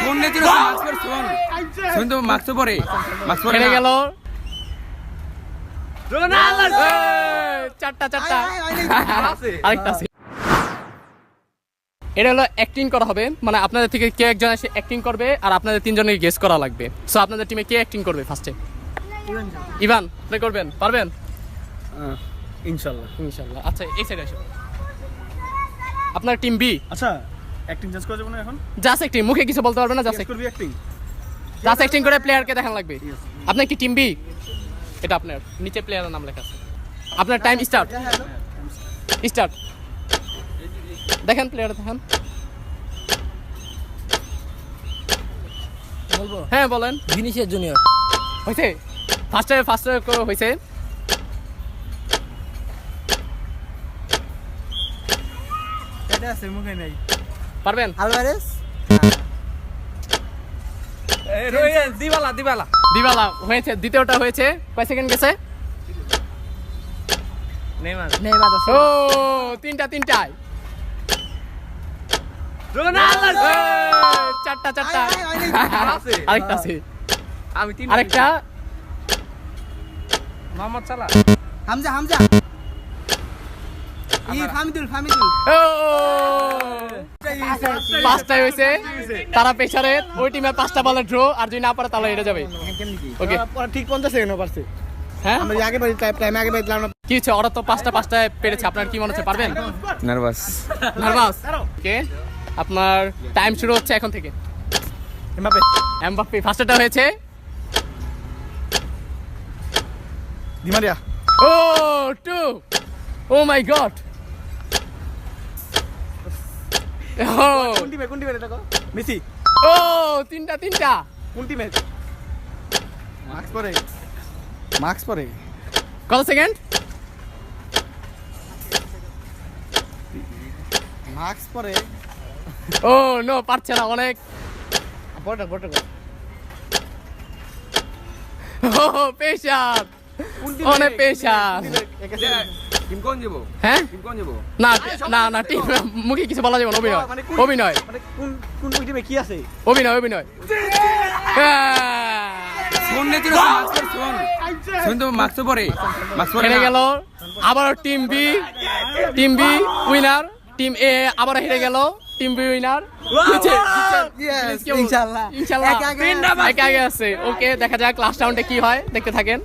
Phone নিয়ে চলে mask পরে ফোন শোন। তো মাস্ক পরে মাস্ক পরে গেল। চারটা চারটা। আরেকটা আছে। এটা হলো অ্যাক্টিং করা হবে। মানে আপনাদের থেকে কে একজন এসে অ্যাক্টিং করবে আর আপনাদের তিনজনের গেস করা লাগবে। সো আপনাদের টিমে কে অ্যাক্টিং করবে ফার্স্টে ইভান আপনি করবেন পারবেন? ইনশাল্লাহ। ইনশাল্লাহ। আচ্ছা এই সাইডে আসো। আপনার টিম বি আচ্ছা অ্যাক্টিং চেঞ্জ করা যাবে না এখন? জাস্ট অ্যাক্টিং মুখে কিছু বলতে পারবে না জাস্ট করবি অ্যাক্টিং জাস্ট অ্যাক্টিং করে প্লেয়ারকে দেখান লাগবে। আপনার কি টিম বি এটা আপনার নিচে প্লেয়ারের নাম লেখা আছে। আপনার টাইম স্টার্ট স্টার্ট দেখেন প্লেয়ার দেখেন। বলব? হ্যাঁ বলেন। ভিনিসিয়াস জুনিয়র হয়েছে? ফার্স্টে ফার্স্টে হয়েছে। এটা আছে মুখে নেই। পারবেন? আলভারেস? Dybala Dybala. দিবালা হয়েছে দ্বিতীয়টা হয়েছে। কয় সেকেন্ড গেছে? নেইমার। নেইমার ও তিনটা তিনটায়। চারটা চারটা। আরেকটা আছে। আমি তিন আরেকটা। মোহাম্মদ সালাহ। হামজা হামজা। ই ফামিদুল ফামিদুল। ও! পাঁচটায় হয়েছে। তারা পেছারে ওই টিমের পাঁচটা বলে ড্র আর যদি না পারে তাহলে এটা যাবে। ওকে ঠিক পঞ্চাশ সেকেন্ড পারছে। হ্যাঁ? আমরা আগে বাড়ি টাইম আগে বাড়ি কি হচ্ছে ওরা তো পাঁচটা পাঁচটায় পেরেছে। আপনার কি মনে হচ্ছে? পারবেন? নার্ভাস নার্ভাস ওকে আপনার টাইম শুরু হচ্ছে এখন থেকে। এমবাপে এমবাপ্পে ফার্স্টটা হয়েছে। ডিমারিয়া ও টু ও মাই গড ও কোন টিমে কোন টিমে মেসি। ও তিনটা তিনটা। কোন টিমে মার্কস পরে। মার্কস পরে। কত সেকেন্ড? মার্কস পরে। ও নো পারছে না অনেক। বড়টা বড়টা ও পেশার অনেক যাব হ্যাঁ? টিম না না না ঠিক মুখে কিছু বলা যাবে না অভিনয় মানে অভিনয়। মানে কোন কোন টিমে কি আছে? অভিনয় অভিনয়। হ্যাঁ। হেরে গেল আবার team B team B winner team A আবার হেরে গেল টিম বি উইনার। ইনশাল্লাহ আগে আছে। ওকে দেখা যাক লাস্ট রাউন্ডে কি হয় দেখতে থাকেন।